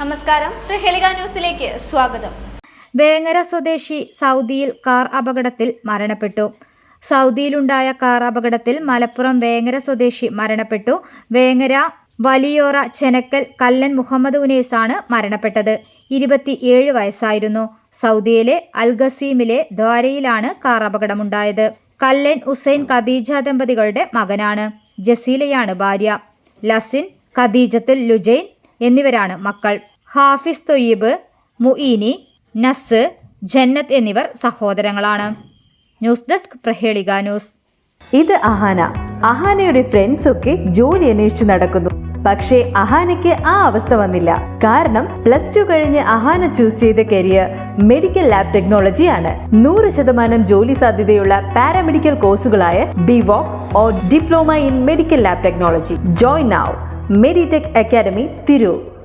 നമസ്കാരം. പ്രഹേളിക ന്യൂസിലേക്ക് സ്വാഗതം. വേങ്ങര സ്വദേശി സൗദിയിൽ കാർ അപകടത്തിൽ മരണപ്പെട്ടു. സൗദിയിലുണ്ടായ കാർ അപകടത്തിൽ മലപ്പുറം വേങ്ങര സ്വദേശി മരണപ്പെട്ടു. വേങ്ങര വലിയോറ ചെനക്കൽ കല്ലൻ മുഹമ്മദ് ഉനേസാണ് മരണപ്പെട്ടത്. ഇരുപത്തിയേഴ് വയസ്സായിരുന്നു. സൗദിയിലെ അൽഗസീമിലെ ദ്വാരയിലാണ് കാർ അപകടമുണ്ടായത്. കല്ലൻ ഉസൈൻ ഖദീജ ദമ്പതികളുടെ മകനാണ്. ജസീലയാണ് ഭാര്യ. ലസിൻ ഖദീജത്തുൽ ലുജൈൻ എന്നിവരാണ് മക്കൾ. ഹാഫിസ് തൊയ്യബ് മുഈനി നസ് ജന്നത്ത് എന്നിവർ സഹോദരങ്ങളാണ്. News desk Prahelika news. ഇത് അഹാന. അഹാനയുടെ ഫ്രണ്ട്സ് ഒക്കെ ജോലി അന്വേഷിച്ച് നടക്കുന്നു. പക്ഷേ അഹാനയ്ക്ക് ആ അവസ്ഥ വന്നില്ല. കാരണം പ്ലസ് ടു കഴിഞ്ഞ് അഹാന ചൂസ് ചെയ്ത കരിയർ മെഡിക്കൽ ലാബ് ടെക്നോളജി ആണ്. നൂറ് ശതമാനം ജോലി സാധ്യതയുള്ള paramedical കോഴ്സുകളായ BVoc or diploma in medical lab technology join now Meditech academy Tirur